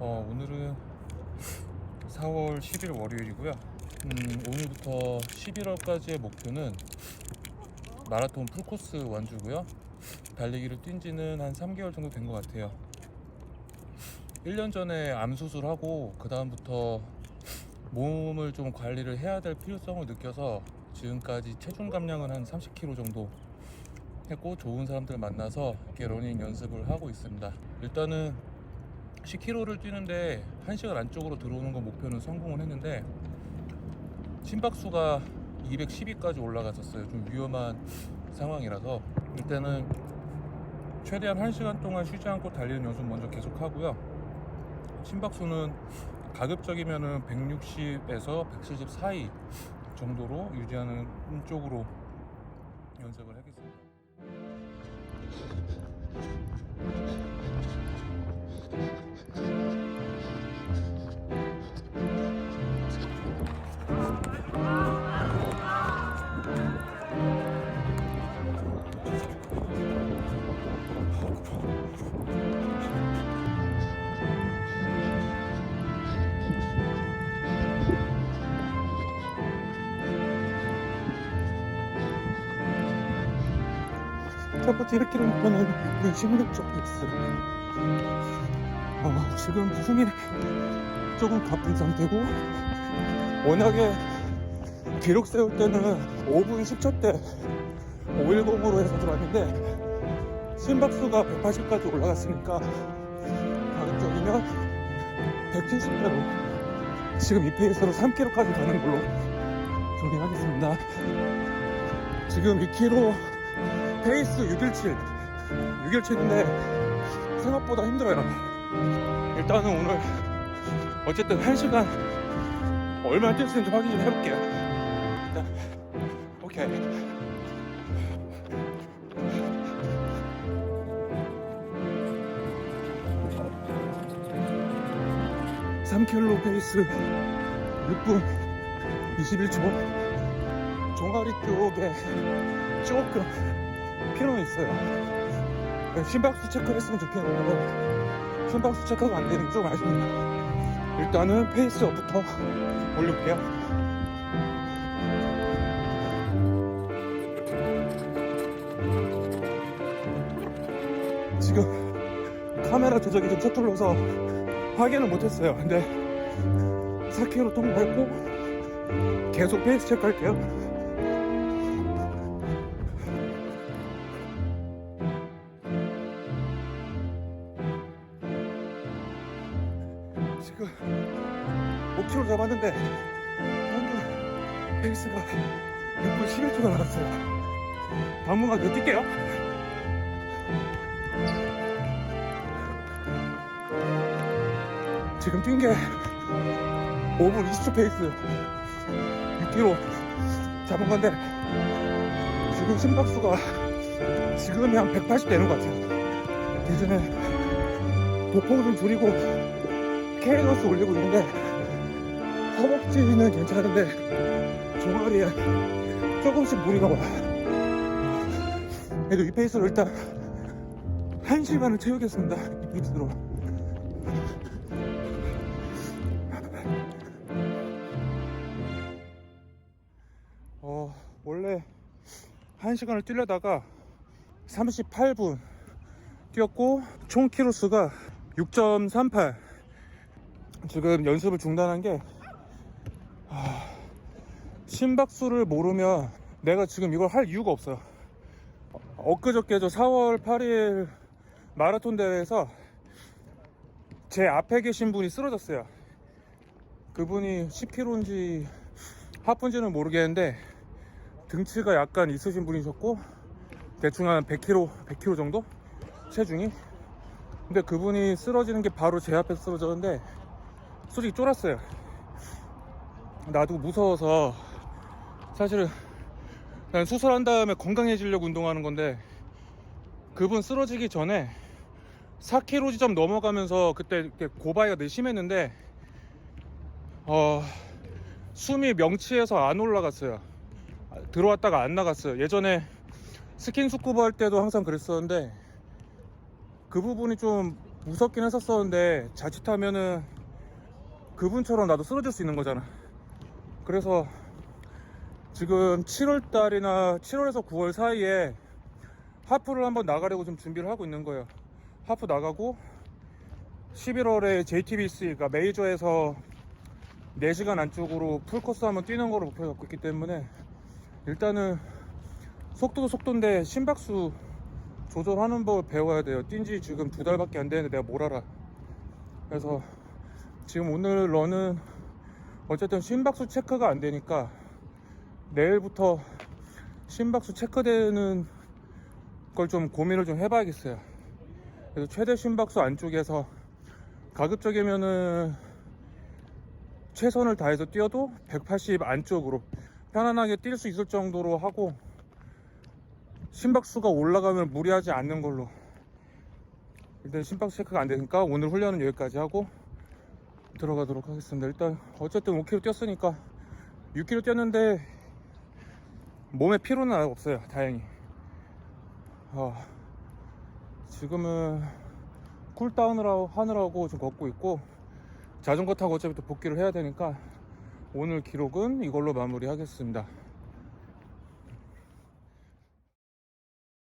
어, 오늘은 4월 10일 월요일이고요. 음, 오늘부터 11월까지의 목표는 마라톤 풀코스 완주고요. 달리기를 뛴 지는 한 3개월 정도 된 것 같아요. 1년 전에 암 수술하고 그 다음부터 몸을 좀 관리를 해야 될 필요성을 느껴서 지금까지 체중 감량은 한 30kg 정도 했고 좋은 사람들 만나서 이렇게 러닝 연습을 하고 있습니다. 일단은 10km를 뛰는데 1시간 안쪽으로 들어오는 건 목표는 성공을 했는데 심박수가 212까지 올라갔었어요. 좀 위험한 상황이라서 일단은 최대한 1시간 동안 쉬지 않고 달리는 연습 먼저 계속 하고요. 심박수는 가급적이면은 160에서 170 사이 정도로 유지하는 쪽으로 연습을 번째 1km 목표는 16 정도 있어요. 어, 지금 숨이 조금 가쁜 상태고, 워낙에 기록 세울 때는 5분 10초 때 510으로 해서 들어왔는데, 심박수가 180까지 올라갔으니까, 가급적이면 170대로 지금 이 페이스로 3km까지 가는 걸로 정리하겠습니다. 지금 2km 페이스 617 617인데 생각보다 힘들어요. 일단은 오늘 어쨌든 1시간 얼마나 뛸 수 있는지 확인 좀 해볼게요. 일단 오케이. (3킬로) 페이스 6분 21초. 종아리 쪽에 조금 필요는 있어요. 그러니까 심박수 체크를 했으면 좋겠는데 심박수 체크가 안 되는 게 좀 아쉽네요. 일단은 페이스업부터 올릴게요. 지금 카메라 조작이 좀 서툴러서 확인을 못했어요. 근데 4km 통과했고 계속 페이스 체크할게요. 지금 5km 잡았는데 평균 페이스가 6분 11초가 나갔어요. 당분간 더 뛸게요. 지금 뛴 게 5분 20초 페이스 6km 잡은 건데 지금 심박수가 지금이 한 180 되는 것 같아요. 예전에 보폭 좀 줄이고 케이너스 올리고 있는데 허벅지는 괜찮은데 종아리에 조금씩 무리가 와. 그래도 이 페이스로 일단 1시간을 채우겠습니다 이 페이스로. 어 원래 1시간을 뛰려다가 38분 뛰었고 총 키로수가 6.38 지금 연습을 중단한 게 아, 심박수를 모르면 내가 지금 이걸 할 이유가 없어요. 엊그저께 저 4월 8일 마라톤 대회에서 제 앞에 계신 분이 쓰러졌어요. 그분이 10kg인지 하프인지는 모르겠는데 등치가 약간 있으신 분이셨고 대충 한 100kg, 100kg 정도 체중이. 근데 그분이 쓰러지는 게 바로 제 앞에 쓰러졌는데 솔직히 쫄았어요. 나도 무서워서 사실은 난 수술한 다음에 건강해지려고 운동하는 건데 그분 쓰러지기 전에 4kg 지점 넘어가면서 그때 고바이가 되게 심했는데 어 숨이 명치에서 안 올라갔어요. 들어왔다가 안 나갔어요. 예전에 스킨 스쿠버 할 때도 항상 그랬었는데 그 부분이 좀 무섭긴 했었었는데 자칫하면은 그분처럼 나도 쓰러질 수 있는 거잖아. 그래서 지금 7월 달이나 7월에서 9월 사이에 하프를 한번 나가려고 좀 준비를 하고 있는 거예요. 하프 나가고 11월에 JTBC 그러니까 메이저에서 4시간 안쪽으로 풀코스 한번 뛰는 거로 목표 잡고 있기 때문에 일단은 속도도 속도인데 심박수 조절하는 법 배워야 돼요. 뛴 지 지금 두 달밖에 안 되는데 내가 뭘 알아. 그래서 지금 오늘 런은 어쨌든 심박수 체크가 안 되니까 내일부터 심박수 체크되는 걸 좀 고민을 좀 해봐야겠어요. 그래서 최대 심박수 안쪽에서 가급적이면은 최선을 다해서 뛰어도 180 안쪽으로 편안하게 뛸 수 있을 정도로 하고 심박수가 올라가면 무리하지 않는 걸로 일단 심박수 체크가 안 되니까 오늘 훈련은 여기까지 하고 들어가도록 하겠습니다. 일단 어쨌든 5km 뛰었으니까 6km 뛰었는데 몸에 피로는 없어요. 다행히. 어, 지금은 쿨다운을 하느라고 좀 걷고 있고 자전거 타고 어차피 또 복귀를 해야 되니까 오늘 기록은 이걸로 마무리하겠습니다.